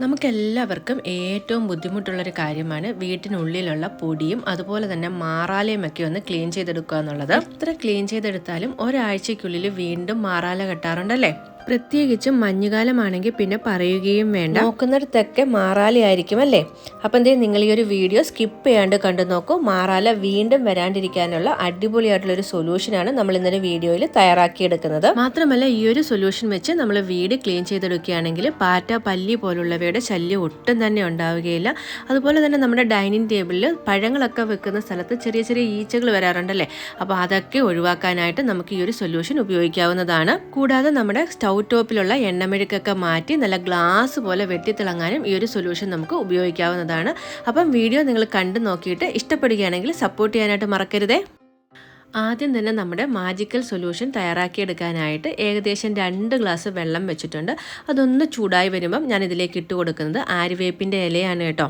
നമുക്കെല്ലാവർക്കും ഏറ്റവും ബുദ്ധിമുട്ടുള്ളൊരു കാര്യമാണ് വീട്ടിനുള്ളിലുള്ള പൊടിയും അതുപോലെ തന്നെ മാറാലയും ഒക്കെ ഒന്ന് ക്ലീൻ ചെയ്തെടുക്കുക എന്നുള്ളത്. എത്ര ക്ലീൻ ചെയ്തെടുത്താലും ഒരാഴ്ചയ്ക്കുള്ളിൽ വീണ്ടും മാറാല കെട്ടാറുണ്ടല്ലേ? പ്രത്യേകിച്ചും മഞ്ഞുകാലമാണെങ്കിൽ പിന്നെ പറയുകയും വേണ്ട. നോക്കുന്നിടത്തൊക്കെ മാറാലയായിരിക്കും അല്ലേ? അപ്പം എന്തേ നിങ്ങൾ ഈ ഒരു വീഡിയോ സ്കിപ്പ് ചെയ്യാണ്ട് കണ്ടു നോക്കൂ. മാറാല വീണ്ടും വരാണ്ടിരിക്കാനുള്ള അടിപൊളിയായിട്ടുള്ള ഒരു സൊല്യൂഷനാണ് നമ്മൾ ഇന്നലെ വീഡിയോയിൽ തയ്യാറാക്കിയെടുക്കുന്നത്. മാത്രമല്ല ഈ ഒരു സൊല്യൂഷൻ വെച്ച് നമ്മൾ വീട് ക്ലീൻ ചെയ്തെടുക്കുകയാണെങ്കിൽ പാറ്റ പല്ലി പോലുള്ളവയുടെ ശല്യം ഒട്ടും തന്നെ ഉണ്ടാവുകയില്ല. അതുപോലെ തന്നെ നമ്മുടെ ഡൈനിങ് ടേബിളിൽ പഴങ്ങളൊക്കെ വെക്കുന്ന സ്ഥലത്ത് ചെറിയ ചെറിയ ഈച്ചകൾ വരാറുണ്ടല്ലേ? അപ്പോൾ അതൊക്കെ ഒഴിവാക്കാനായിട്ട് നമുക്ക് ഈ ഒരു സൊല്യൂഷൻ ഉപയോഗിക്കാവുന്നതാണ്. കൂടാതെ നമ്മുടെ സ്റ്റൗ ടോപ്പിലുള്ള എണ്ണമെഴുക്കൊക്കെ മാറ്റി നല്ല ഗ്ലാസ് പോലെ വെട്ടിത്തിളങ്ങാനും ഈ ഒരു സൊല്യൂഷൻ നമുക്ക് ഉപയോഗിക്കാവുന്നതാണ്. അപ്പം വീഡിയോ നിങ്ങൾ കണ്ടു നോക്കിയിട്ട് ഇഷ്ടപ്പെടുകയാണെങ്കിൽ സപ്പോർട്ട് ചെയ്യാനായിട്ട് മറക്കരുതേ. ആദ്യം തന്നെ നമ്മുടെ മാജിക്കൽ സൊല്യൂഷൻ തയ്യാറാക്കിയെടുക്കാനായിട്ട് ഏകദേശം രണ്ട് ഗ്ലാസ് വെള്ളം വെച്ചിട്ടുണ്ട്. അതൊന്ന് ചൂടായി വരുമ്പം ഞാൻ ഇതിലേക്ക് ഇട്ട് കൊടുക്കുന്നത് ആര്യവേപ്പിന്റെ ഇലയാണ് കേട്ടോ.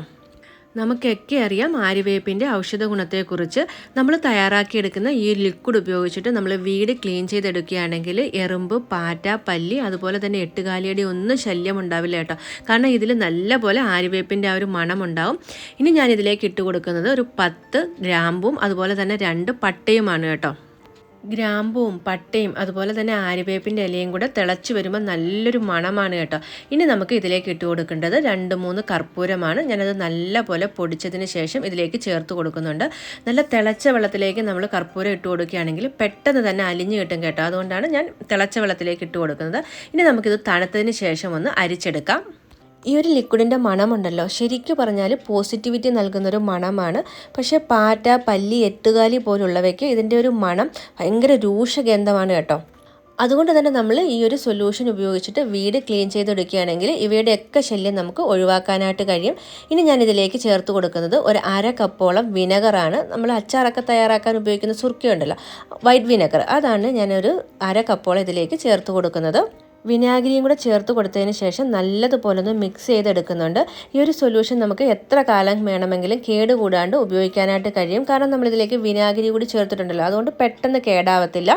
നമുക്കൊക്കെ അറിയാം ആര്യവേപ്പിന്റെ ഔഷധ ഗുണത്തെക്കുറിച്ച്. നമ്മൾ തയ്യാറാക്കിയെടുക്കുന്ന ഈ ലിക്വിഡ് ഉപയോഗിച്ചിട്ട് നമ്മൾ വീട് ക്ലീൻ ചെയ്തെടുക്കുകയാണെങ്കിൽ എറുമ്പ് പാറ്റ പല്ലി അതുപോലെ തന്നെ എട്ടുകാലിയുടെ ഒന്നും ശല്യം ഉണ്ടാവില്ല കേട്ടോ. കാരണം ഇതിൽ നല്ല പോലെ ആര്യവേപ്പിന്റെ ആ ഒരു മണം ഉണ്ടാവും ഇനി ഞാൻ ഇതിലേക്ക് ഇട്ട് കൊടുക്കുന്നത് ഒരു പത്ത് ഗ്രാമ്പും അതുപോലെ തന്നെ രണ്ട് പട്ടയുമാണ് കേട്ടോ. ഗ്രാമ്പും പട്ടയും അതുപോലെ തന്നെ ആര്യവേപ്പിന്റെ ഇലയും കൂടെ തിളച്ച് വരുമ്പോൾ നല്ലൊരു മണമാണ് കേട്ടോ. ഇനി നമുക്ക് ഇതിലേക്ക് ഇട്ട് കൊടുക്കേണ്ടത് രണ്ട് മൂന്ന് കർപ്പൂരമാണ്. ഞാനത് നല്ല പോലെ പൊടിച്ചതിന് ശേഷം ഇതിലേക്ക് ചേർത്ത് കൊടുക്കുന്നുണ്ട്. നല്ല തിളച്ച വെള്ളത്തിലേക്ക് നമ്മൾ കർപ്പൂരം ഇട്ട് കൊടുക്കുകയാണെങ്കിൽ പെട്ടെന്ന് തന്നെ അലിഞ്ഞ് കിട്ടും കേട്ടോ. അതുകൊണ്ടാണ് ഞാൻ തിളച്ച വെള്ളത്തിലേക്ക് ഇട്ട് കൊടുക്കുന്നത്. ഇനി നമുക്കിത് തണുത്തതിന് ശേഷം ഒന്ന് അരിച്ചെടുക്കാം. ഈ ഒരു ലിക്വിഡിന്റെ മണമുണ്ടല്ലോ. ശരിക്കും പറഞ്ഞാൽ പോസിറ്റിവിറ്റി നൽകുന്നൊരു മണമാണ്. പക്ഷേ പാറ്റ പല്ലി എട്ടുകാലി പോലുള്ളവയ്ക്ക് ഇതിന്റെ ഒരു മണം ഭയങ്കര രൂക്ഷഗന്ധമാണ് കേട്ടോ. അതുകൊണ്ട് തന്നെ നമ്മൾ ഈ ഒരു സൊല്യൂഷൻ ഉപയോഗിച്ചിട്ട് വീട് ക്ലീൻ ചെയ്തെടുക്കുകയാണെങ്കിൽ ഇവയുടെയൊക്കെ ശല്യം നമുക്ക് ഒഴിവാക്കാനായിട്ട് കഴിയും. ഇനി ഞാൻ ഇതിലേക്ക് ചേർത്ത് കൊടുക്കുന്നത് ഒരു അര കപ്പോളം വിനെഗറാണ്. നമ്മൾ അച്ചാറൊക്കെ തയ്യാറാക്കാൻ ഉപയോഗിക്കുന്ന സുർക്കയുണ്ടല്ലോ. White vinegar. അതാണ് ഞാനൊരു അര കപ്പോളം ഇതിലേക്ക് ചേർത്ത് കൊടുക്കുന്നത്. വിനാഗിരിയും കൂടെ ചേർത്ത് കൊടുത്തതിന് ശേഷം നല്ലതുപോലെ ഒന്ന് മിക്സ് ചെയ്തെടുക്കുന്നുണ്ട്. ഈ ഒരു സൊല്യൂഷൻ നമുക്ക് എത്ര കാലം വേണമെങ്കിലും കേടുകൂടാണ്ട് ഉപയോഗിക്കാനായിട്ട് കഴിയും. കാരണം നമ്മളിതിലേക്ക് വിനാഗിരി കൂടി ചേർത്തിട്ടുണ്ടല്ലോ. അതുകൊണ്ട് പെട്ടെന്ന് കേടാവത്തില്ല.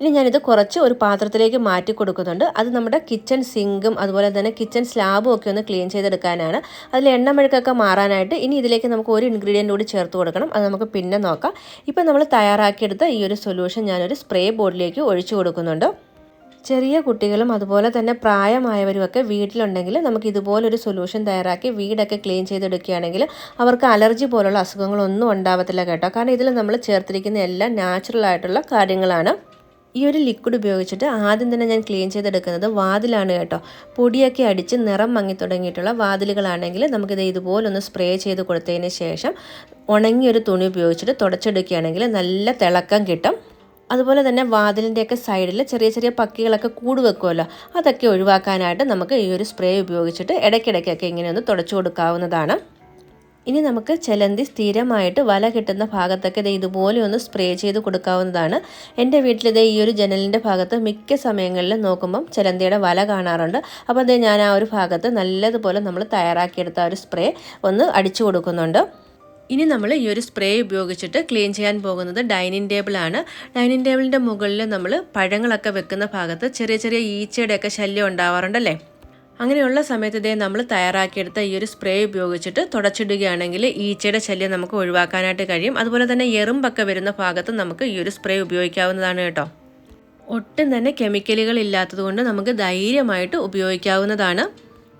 ഇനി ഞാനിത് കുറച്ച് ഒരു പാത്രത്തിലേക്ക് മാറ്റി കൊടുക്കുന്നുണ്ട്. അത് നമ്മുടെ കിച്ചൺ സിങ്കും അതുപോലെ തന്നെ കിച്ചൺ സ്ലാബും ഒക്കെ ഒന്ന് ക്ലീൻ ചെയ്തെടുക്കാനാണ്. അതിൽ എണ്ണമെഴുക്കൊക്കെ മാറാനായിട്ട് ഇനി ഇതിലേക്ക് നമുക്ക് ഒരു ഇൻഗ്രീഡിയന്റ് കൂടി ചേർത്ത് കൊടുക്കണം. അത് നമുക്ക് പിന്നെ നോക്കാം. ഇപ്പം നമ്മൾ തയ്യാറാക്കിയെടുത്ത ഈ ഒരു സൊല്യൂഷൻ ഞാനൊരു സ്പ്രേ ബോർഡിലേക്ക് ഒഴിച്ചു കൊടുക്കുന്നുണ്ട്. ചെറിയ കുട്ടികളും അതുപോലെ തന്നെ പ്രായമായവരുമൊക്കെ വീട്ടിലുണ്ടെങ്കിൽ നമുക്ക് ഇതുപോലൊരു സൊല്യൂഷൻ തയ്യാറാക്കി വീടൊക്കെ ക്ലീൻ ചെയ്തെടുക്കുകയാണെങ്കിൽ അവർക്ക് അലർജി പോലുള്ള അസുഖങ്ങളൊന്നും ഉണ്ടാവത്തില്ല കേട്ടോ. കാരണം ഇതിൽ നമ്മൾ ചേർത്തിരിക്കുന്ന എല്ലാം നാച്ചുറൽ ആയിട്ടുള്ള കാര്യങ്ങളാണ്. ഈ ഒരു ലിക്വിഡ് ഉപയോഗിച്ചിട്ട് ആദ്യം തന്നെ ഞാൻ ക്ലീൻ ചെയ്തെടുക്കുന്നത് വാതിലാണ് കേട്ടോ. പൊടിയൊക്കെ അടിച്ച് നിറം മങ്ങി തുടങ്ങിയിട്ടുള്ള വാതിലുകളാണെങ്കിൽ നമുക്കിത് ഇതുപോലൊന്ന് സ്പ്രേ ചെയ്ത് കൊടുത്തതിന് ശേഷം ഉണങ്ങിയൊരു തുണി ഉപയോഗിച്ചിട്ട് തുടച്ചെടുക്കുകയാണെങ്കിൽ നല്ല തിളക്കം കിട്ടും. അതുപോലെ തന്നെ വാതിലിന്റെയൊക്കെ സൈഡിൽ ചെറിയ ചെറിയ പക്കികളൊക്കെ കൂട് വെക്കുമല്ലോ. അതൊക്കെ ഒഴിവാക്കാനായിട്ട് നമുക്ക് ഈ ഒരു സ്പ്രേ ഉപയോഗിച്ചിട്ട് ഇടയ്ക്കിടയ്ക്കൊക്കെ ഇങ്ങനെ ഒന്ന് തുടച്ചു കൊടുക്കാവുന്നതാണ്. ഇനി നമുക്ക് ചെലന്തി സ്ഥിരമായിട്ട് വല കിട്ടുന്ന ഭാഗത്തൊക്കെ ഇത് ഇതുപോലെ ഒന്ന് സ്പ്രേ ചെയ്ത് കൊടുക്കാവുന്നതാണ്. എന്റെ വീട്ടിലിത് ഈ ഒരു ജനലിന്റെ ഭാഗത്ത് മിക്ക സമയങ്ങളിൽ നോക്കുമ്പം ചെലന്തിയുടെ വല കാണാറുണ്ട്. അപ്പോൾ അത് ഞാൻ ആ ഒരു ഭാഗത്ത് നല്ലതുപോലെ നമ്മൾ തയ്യാറാക്കിയെടുത്ത ഒരു സ്പ്രേ ഒന്ന് അടിച്ചു കൊടുക്കുന്നുണ്ട്. ഇനി നമ്മൾ ഈ ഒരു സ്പ്രേ ഉപയോഗിച്ചിട്ട് ക്ലീൻ ചെയ്യാൻ പോകുന്നത് ഡൈനിങ് ടേബിളാണ് ഡൈനിങ് ടേബിളിന്റെ മുകളിൽ നമ്മൾ പഴങ്ങളൊക്കെ വെക്കുന്ന ഭാഗത്ത് ചെറിയ ചെറിയ ഈച്ചയുടെയൊക്കെ ശല്യം ഉണ്ടാവാറുണ്ടല്ലേ അങ്ങനെയുള്ള സമയത്ത് ഇതേ നമ്മൾ തയ്യാറാക്കിയെടുത്ത ഈ ഒരു സ്പ്രേ ഉപയോഗിച്ചിട്ട് തുടച്ചിടുകയാണെങ്കിൽ ഈച്ചയുടെ ശല്യം നമുക്ക് ഒഴിവാക്കാനായിട്ട് കഴിയും. അതുപോലെ തന്നെ എറുമ്പൊക്കെ വരുന്ന ഭാഗത്ത് നമുക്ക് ഈ ഒരു സ്പ്രേ ഉപയോഗിക്കാവുന്നതാണ് കേട്ടോ. ഒട്ടും തന്നെ കെമിക്കലുകൾ ഇല്ലാത്തതുകൊണ്ട് നമുക്ക് ധൈര്യമായിട്ട് ഉപയോഗിക്കാവുന്നതാണ്.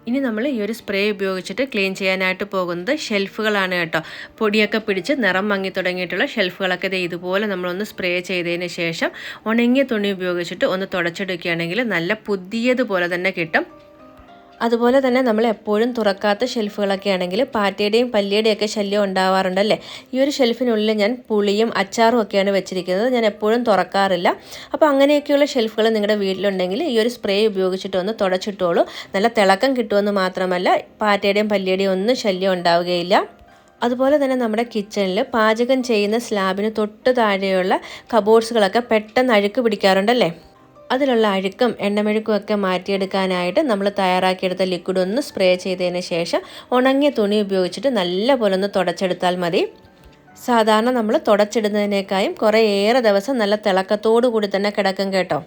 ഇനി നമ്മൾ ഈ ഒരു സ്പ്രേ ഉപയോഗിച്ചിട്ട് ക്ലീൻ ചെയ്യാനായിട്ട് പോകുന്നത് ഷെൽഫുകളാണ് കേട്ടോ. പൊടിയൊക്കെ പിടിച്ച് നിറം മങ്ങി തുടങ്ങിയിട്ടുള്ള ഷെൽഫുകളൊക്കെ ഇത് ഇതുപോലെ നമ്മളൊന്ന് സ്പ്രേ ചെയ്തതിന് ശേഷം ഉണങ്ങിയ തുണി ഉപയോഗിച്ചിട്ട് ഒന്ന് തുടച്ചെടുക്കുകയാണെങ്കിൽ നല്ല പുതിയതുപോലെ തന്നെ കിട്ടും. അതുപോലെ തന്നെ നമ്മൾ എപ്പോഴും തുറക്കാത്ത ഷെൽഫുകളൊക്കെ ആണെങ്കിൽ പാറ്റയുടെയും പല്ലിയുടെയൊക്കെ ശല്യം ഉണ്ടാവാറുണ്ടല്ലേ? ഈ ഒരു ഷെൽഫിനുള്ളിൽ ഞാൻ പുളിയും അച്ചാറും ഒക്കെയാണ് വെച്ചിരിക്കുന്നത്. ഞാൻ എപ്പോഴും തുറക്കാറില്ല. അപ്പോൾ അങ്ങനെയൊക്കെയുള്ള ഷെൽഫുകൾ നിങ്ങളുടെ വീട്ടിലുണ്ടെങ്കിൽ ഈ ഒരു സ്പ്രേ ഉപയോഗിച്ചിട്ട് ഒന്ന് തുടച്ചിട്ടോളൂ. നല്ല തിളക്കം കിട്ടുമെന്ന് മാത്രമല്ല പാറ്റയുടെയും പല്ലിയുടെയും ഒന്നും ശല്യം ഉണ്ടാവുകയില്ല. അതുപോലെ തന്നെ നമ്മുടെ കിച്ചണിൽ പാചകം ചെയ്യുന്ന സ്ലാബിന് തൊട്ട് താഴെയുള്ള കബോർഡ്സുകളൊക്കെ പെട്ടെന്ന് അഴുക്ക് പിടിക്കാറുണ്ടല്ലേ? അതിലുള്ള അഴുക്കും എണ്ണമെഴുക്കും ഒക്കെ മാറ്റിയെടുക്കാനായിട്ട് നമ്മൾ തയ്യാറാക്കിയെടുത്ത ലിക്വിഡ് ഒന്ന് സ്പ്രേ ചെയ്തതിന് ശേഷം ഉണങ്ങിയ തുണി ഉപയോഗിച്ചിട്ട് നല്ലപോലെ ഒന്ന് തുടച്ചെടുത്താൽ മതി. സാധാരണ നമ്മൾ തുടച്ചിടുന്നതിനേക്കാളും കുറേ ഏറെ ദിവസം നല്ല തിളക്കത്തോടു കൂടി തന്നെ കിടക്കും കേട്ടോ.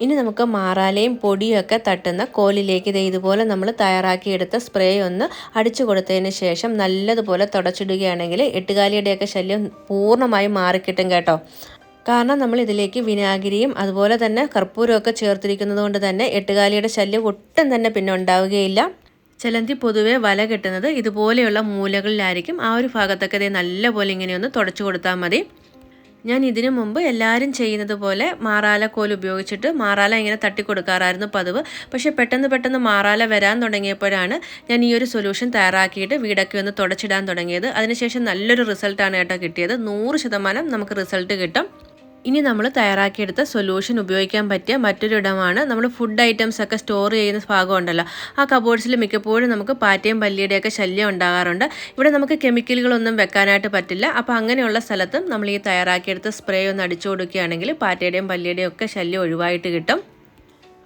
ഇനി നമുക്ക് മാറാലയും പൊടിയും ഒക്കെ തട്ടുന്ന കോലിലേക്ക് ഇത് ഇതുപോലെ നമ്മൾ തയ്യാറാക്കിയെടുത്ത സ്പ്രേ ഒന്ന് അടിച്ചു കൊടുത്തതിന് ശേഷം നല്ലതുപോലെ തുടച്ചിടുകയാണെങ്കിൽ എട്ടുകാലിയുടെയൊക്കെ ശല്യം പൂർണമായും മാറിക്കിട്ടും കേട്ടോ. കാരണം നമ്മൾ ഇതിലേക്ക് വിനാഗിരിയും അതുപോലെ തന്നെ കർപ്പൂരമൊക്കെ ചേർത്തിരിക്കുന്നത് കൊണ്ട് തന്നെ എട്ടുകാലിയുടെ ശല്യം ഒട്ടും തന്നെ പിന്നെ ഉണ്ടാവുകയില്ല. ചിലന്തി പൊതുവെ വല കെട്ടുന്നത് ഇതുപോലെയുള്ള മൂലകളിലായിരിക്കും. ആ ഒരു ഭാഗത്തൊക്കെ ഇതേ നല്ലപോലെ ഇങ്ങനെയൊന്ന് തുടച്ചു കൊടുത്താൽ മതി. ഞാൻ ഇതിനു മുമ്പ് എല്ലാവരും ചെയ്യുന്നത് പോലെ മാറാല കോൽ ഉപയോഗിച്ചിട്ട് മാറാല ഇങ്ങനെ തട്ടിക്കൊടുക്കാറായിരുന്നു പതിവ്. പക്ഷേ പെട്ടെന്ന് പെട്ടെന്ന് മാറാല വരാൻ തുടങ്ങിയപ്പോഴാണ് ഞാൻ ഈ ഒരു സൊല്യൂഷൻ തയ്യാറാക്കിയിട്ട് വീടൊക്കെ ഒന്ന് തുടച്ചിടാൻ തുടങ്ങിയത്. അതിനുശേഷം നല്ലൊരു റിസൾട്ടാണ് കേട്ടോ കിട്ടിയത്. നൂറ് ശതമാനം നമുക്ക് റിസൾട്ട് കിട്ടും. ഇനി നമ്മൾ തയ്യാറാക്കിയെടുത്ത സൊല്യൂഷൻ ഉപയോഗിക്കാൻ പറ്റിയ മറ്റൊരു ഇടമാണ് നമ്മൾ ഫുഡ് ഐറ്റംസ് ഒക്കെ സ്റ്റോർ ചെയ്യുന്ന ഭാഗം ഉണ്ടല്ലോ. ആ കബോർഡ്സിൽ മിക്കപ്പോഴും നമുക്ക് പാറ്റയും പല്ലിയുടെയൊക്കെ ശല്യം ഉണ്ടാകാറുണ്ട്. ഇവിടെ നമുക്ക് കെമിക്കലുകളൊന്നും വെക്കാനായിട്ട് പറ്റില്ല. അപ്പോൾ അങ്ങനെയുള്ള സ്ഥലത്തും നമ്മൾ ഈ തയ്യാറാക്കിയെടുത്ത സ്പ്രേ ഒന്ന് അടിച്ചു കൊടുക്കുകയാണെങ്കിൽ പാറ്റയുടെയും പല്ലിയുടെയും ഒക്കെ ശല്യം ഒഴിവായിട്ട് കിട്ടും.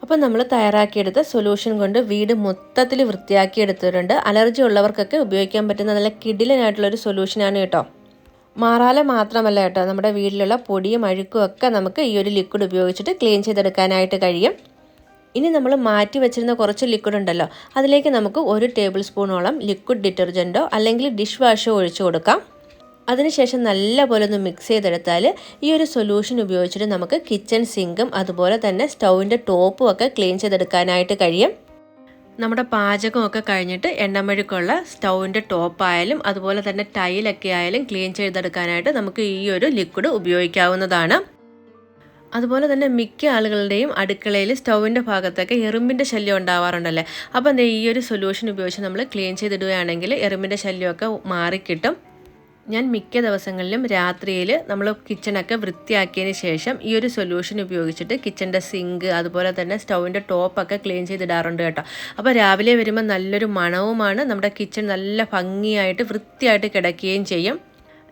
അപ്പോൾ നമ്മൾ തയ്യാറാക്കിയെടുത്ത സൊല്യൂഷൻ കൊണ്ട് വീട് മൊത്തത്തിൽ വൃത്തിയാക്കിയെടുത്തിട്ടുണ്ട്. അലർജി ഉള്ളവർക്കൊക്കെ ഉപയോഗിക്കാൻ പറ്റുന്ന നല്ല കിടിലനായിട്ടുള്ളൊരു സൊല്യൂഷനാണ് കേട്ടോ. മാറാല മാത്രമല്ല കേട്ടോ. നമ്മുടെ വീട്ടിലുള്ള പൊടിയും അഴുക്കും ഒക്കെ നമുക്ക് ഈ ഒരു ലിക്വിഡ് ഉപയോഗിച്ചിട്ട് ക്ലീൻ ചെയ്തെടുക്കാനായിട്ട് കഴിയും. ഇനി നമ്മൾ മാറ്റി വെച്ചിരുന്ന കുറച്ച് ലിക്വിഡ് ഉണ്ടല്ലോ. അതിലേക്ക് നമുക്ക് ഒരു ടേബിൾ സ്പൂണോളം ലിക്വിഡ് ഡിറ്റർജന്റോ അല്ലെങ്കിൽ ഡിഷ് വാഷോ ഒഴിച്ചു കൊടുക്കാം. അതിനുശേഷം നല്ലപോലെ ഒന്ന് മിക്സ് ചെയ്തെടുത്താൽ ഈ ഒരു സൊല്യൂഷൻ ഉപയോഗിച്ചിട്ട് നമുക്ക് കിച്ചൺ സിങ്കും അതുപോലെ തന്നെ സ്റ്റൗവിന്റെ ടോപ്പും ഒക്കെ ക്ലീൻ ചെയ്തെടുക്കാനായിട്ട് കഴിയും. നമ്മുടെ പാചകമൊക്കെ കഴിഞ്ഞിട്ട് എണ്ണമഴുക്കുള്ള സ്റ്റൗവിന്റെ ടോപ്പായാലും അതുപോലെ തന്നെ ടൈലൊക്കെ ആയാലും ക്ലീൻ ചെയ്തെടുക്കാനായിട്ട് നമുക്ക് ഈ ഒരു ലിക്വിഡ് ഉപയോഗിക്കാവുന്നതാണ്. അതുപോലെ തന്നെ മിക്ക ആളുകളുടെയും അടുക്കളയിൽ സ്റ്റൗവിന്റെ ഭാഗത്തൊക്കെ എറുമ്പിന്റെ ശല്യം ഉണ്ടാവാറുണ്ടല്ലേ? അപ്പം ഈ ഒരു സൊല്യൂഷൻ ഉപയോഗിച്ച് നമ്മൾ ക്ലീൻ ചെയ്തിടുകയാണെങ്കിൽ എറുമ്പിന്റെ ശല്യമൊക്കെ മാറിക്കിട്ടും. ഞാൻ മിക്ക ദിവസങ്ങളിലും രാത്രിയിൽ നമ്മൾ കിച്ചണൊക്കെ വൃത്തിയാക്കിയതിന് ശേഷം ഈ ഒരു സൊല്യൂഷൻ ഉപയോഗിച്ചിട്ട് കിച്ചന്റെ സിങ്ക് അതുപോലെ തന്നെ സ്റ്റൗവിന്റെ ടോപ്പൊക്കെ ക്ലീൻ ചെയ്തിടാറുണ്ട് കേട്ടോ. അപ്പോൾ രാവിലെ വരുമ്പോൾ നല്ലൊരു മണവുമാണ് നമ്മുടെ കിച്ചൺ നല്ല ഭംഗിയായിട്ട് വൃത്തിയായിട്ട് കിടക്കുകയും ചെയ്യും.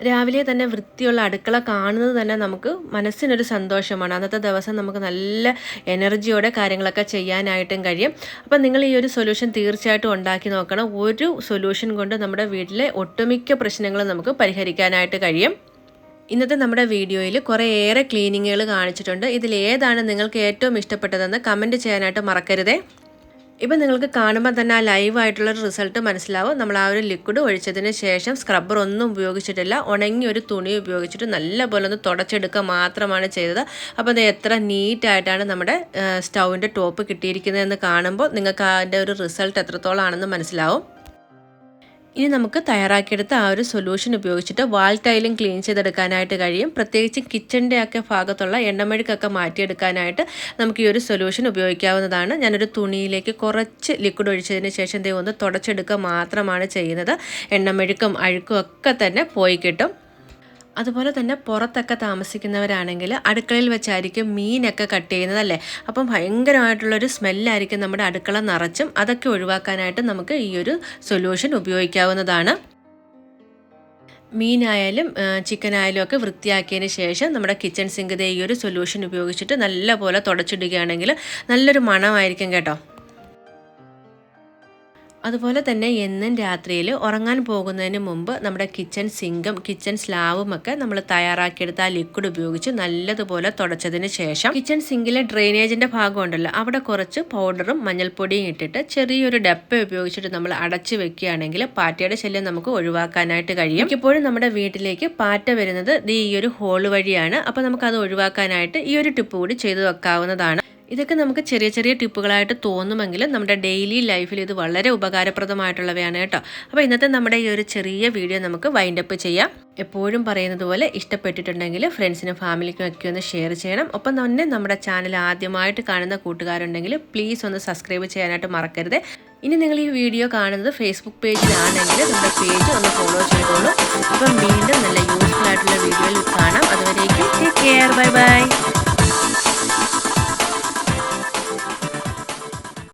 രാവിലെ തന്നെ വൃത്തിയുള്ള അടുക്കള കാണുന്നത് തന്നെ നമുക്ക് മനസ്സിനൊരു സന്തോഷമാണ്. അന്നത്തെ ദിവസം നമുക്ക് നല്ല എനർജിയോടെ കാര്യങ്ങളൊക്കെ ചെയ്യാനായിട്ടും കഴിയും. അപ്പം നിങ്ങൾ ഈ ഒരു സൊല്യൂഷൻ തീർച്ചയായിട്ടും ഉണ്ടാക്കി നോക്കണം. ഒരു സൊല്യൂഷൻ കൊണ്ട് നമ്മുടെ വീട്ടിലെ ഒട്ടുമിക്ക പ്രശ്നങ്ങളും നമുക്ക് പരിഹരിക്കാനായിട്ട് കഴിയും. ഇന്നത്തെ നമ്മുടെ വീഡിയോയിൽ കുറേയേറെ ക്ലീനിങ്ങുകൾ കാണിച്ചിട്ടുണ്ട്. ഇതിൽ ഏതാണ് നിങ്ങൾക്ക് ഏറ്റവും ഇഷ്ടപ്പെട്ടതെന്ന് കമന്റ് ചെയ്യാനായിട്ട് മറക്കരുതേ. ഇപ്പം നിങ്ങൾക്ക് കാണുമ്പോൾ തന്നെ ആ ലൈവായിട്ടുള്ളൊരു റിസൾട്ട് മനസ്സിലാവും. നമ്മൾ ആ ഒരു ലിക്വിഡ് ഒഴിച്ചതിന് ശേഷം സ്ക്രബ്ബർ ഒന്നും ഉപയോഗിച്ചിട്ടില്ല. ഉണങ്ങി ഒരു തുണി ഉപയോഗിച്ചിട്ട് നല്ല പോലെ ഒന്ന് തുടച്ചെടുക്കുക മാത്രമാണ് ചെയ്തത്. അപ്പോൾ അത് എത്ര നീറ്റായിട്ടാണ് നമ്മുടെ സ്റ്റൗവിന്റെ ടോപ്പ് കിട്ടിയിരിക്കുന്നതെന്ന് കാണുമ്പോൾ നിങ്ങൾക്ക് അതിന്റെ ഒരു റിസൾട്ട് എത്രത്തോളം ആണെന്ന് മനസ്സിലാവും. ഇനി നമുക്ക് തയ്യാറാക്കിയെടുത്ത ആ ഒരു സൊല്യൂഷൻ ഉപയോഗിച്ചിട്ട് വാൾ ടൈലും ക്ലീൻ ചെയ്തെടുക്കാനായിട്ട് കഴിയും. പ്രത്യേകിച്ച് കിച്ചന്റെ ഒക്കെ ഭാഗത്തുള്ള എണ്ണമെഴുക്കൊക്കെ മാറ്റിയെടുക്കാനായിട്ട് നമുക്ക് ഈ ഒരു സൊല്യൂഷൻ ഉപയോഗിക്കാവുന്നതാണ്. ഞാനൊരു തുണിയിലേക്ക് കുറച്ച് ലിക്വിഡ് ഒഴിച്ചതിന് ശേഷം ദേ ഒന്ന് തുടച്ചെടുക്കുക മാത്രമാണ് ചെയ്യുന്നത്. എണ്ണമെഴുക്കും അഴുക്കും ഒക്കെ തന്നെ പോയി കിട്ടും. അതുപോലെ തന്നെ പുറത്തൊക്കെ താമസിക്കുന്നവരാണെങ്കിൽ അടുക്കളയിൽ വെച്ചായിരിക്കും മീനൊക്കെ കട്ട് ചെയ്യുന്നത് അല്ലേ? അപ്പം ഭയങ്കരമായിട്ടുള്ളൊരു സ്മെല്ലായിരിക്കും നമ്മുടെ അടുക്കള നിറച്ചും അതൊക്കെ ഒഴിവാക്കാനായിട്ട് നമുക്ക് ഈ ഒരു സൊല്യൂഷൻ ഉപയോഗിക്കാവുന്നതാണ്. മീനായാലും ചിക്കനായാലും ഒക്കെ വൃത്തിയാക്കിയതിന് ശേഷം നമ്മുടെ കിച്ചൺ സിങ്ക് ഈ ഒരു സൊല്യൂഷൻ ഉപയോഗിച്ചിട്ട് നല്ലപോലെ തുടച്ചിടുകയാണെങ്കിൽ നല്ലൊരു മണമായിരിക്കും കേട്ടോ. അതുപോലെ തന്നെ എന്നും രാത്രിയിൽ ഉറങ്ങാൻ പോകുന്നതിന് മുമ്പ് നമ്മുടെ കിച്ചൺ സിങ്കും കിച്ചൺ സ്ലാവും ഒക്കെ നമ്മൾ തയ്യാറാക്കിയെടുത്ത ആ ലിക്വിഡ് ഉപയോഗിച്ച് നല്ലതുപോലെ തുടച്ചതിന് ശേഷം കിച്ചൺ സിങ്കിലെ ഡ്രെയിനേജിന്റെ ഭാഗം ഉണ്ടല്ലോ അവിടെ കുറച്ച് പൗഡറും മഞ്ഞൾപ്പൊടിയും ഇട്ടിട്ട് ചെറിയൊരു ഡപ്പ ഉപയോഗിച്ചിട്ട് നമ്മൾ അടച്ചു വെക്കുകയാണെങ്കിൽ പാറ്റയുടെ ശല്യം നമുക്ക് ഒഴിവാക്കാനായിട്ട് കഴിയും. ഇപ്പോഴും നമ്മുടെ വീട്ടിലേക്ക് പാറ്റ വരുന്നത് ഈ ഒരു ഹോൾ വഴിയാണ്. നമുക്ക് അത് ഒഴിവാക്കാനായിട്ട് ഈ ഒരു ടിപ്പ് കൂടി ചെയ്തു വെക്കാവുന്നതാണ്. ഇതൊക്കെ നമുക്ക് ചെറിയ ചെറിയ ടിപ്പുകളായിട്ട് തോന്നുമെങ്കിലും നമ്മുടെ ഡെയിലി ലൈഫിൽ ഇത് വളരെ ഉപകാരപ്രദമായിട്ടുള്ളവയാണ് കേട്ടോ. അപ്പോൾ ഇന്നത്തെ നമ്മുടെ ഈ ഒരു ചെറിയ വീഡിയോ നമുക്ക് വൈൻഡപ്പ് ചെയ്യാം. എപ്പോഴും പറയുന്നത് പോലെ ഇഷ്ടപ്പെട്ടിട്ടുണ്ടെങ്കിൽ ഫ്രണ്ട്സിനും ഫാമിലിക്കും ഒക്കെ ഒന്ന് ഷെയർ ചെയ്യണം. ഒപ്പം തന്നെ നമ്മുടെ ചാനൽ ആദ്യമായിട്ട് കാണുന്ന കൂട്ടുകാരുണ്ടെങ്കിൽ പ്ലീസ് ഒന്ന് സബ്സ്ക്രൈബ് ചെയ്യാനായിട്ട് മറക്കരുത്. ഇനി നിങ്ങൾ ഈ വീഡിയോ കാണുന്നത് ഫേസ്ബുക്ക് പേജിലാണെങ്കിൽ നമ്മുടെ പേജ് ഒന്ന് ഫോളോ ചെയ്തോളൂ. അപ്പം വീണ്ടും നല്ല യൂസ്ഫുൾ ആയിട്ടുള്ള വീഡിയോയിൽ കാണാം. അതുവരേക്കും ടേക്ക് കെയർ ബൈ ബൈ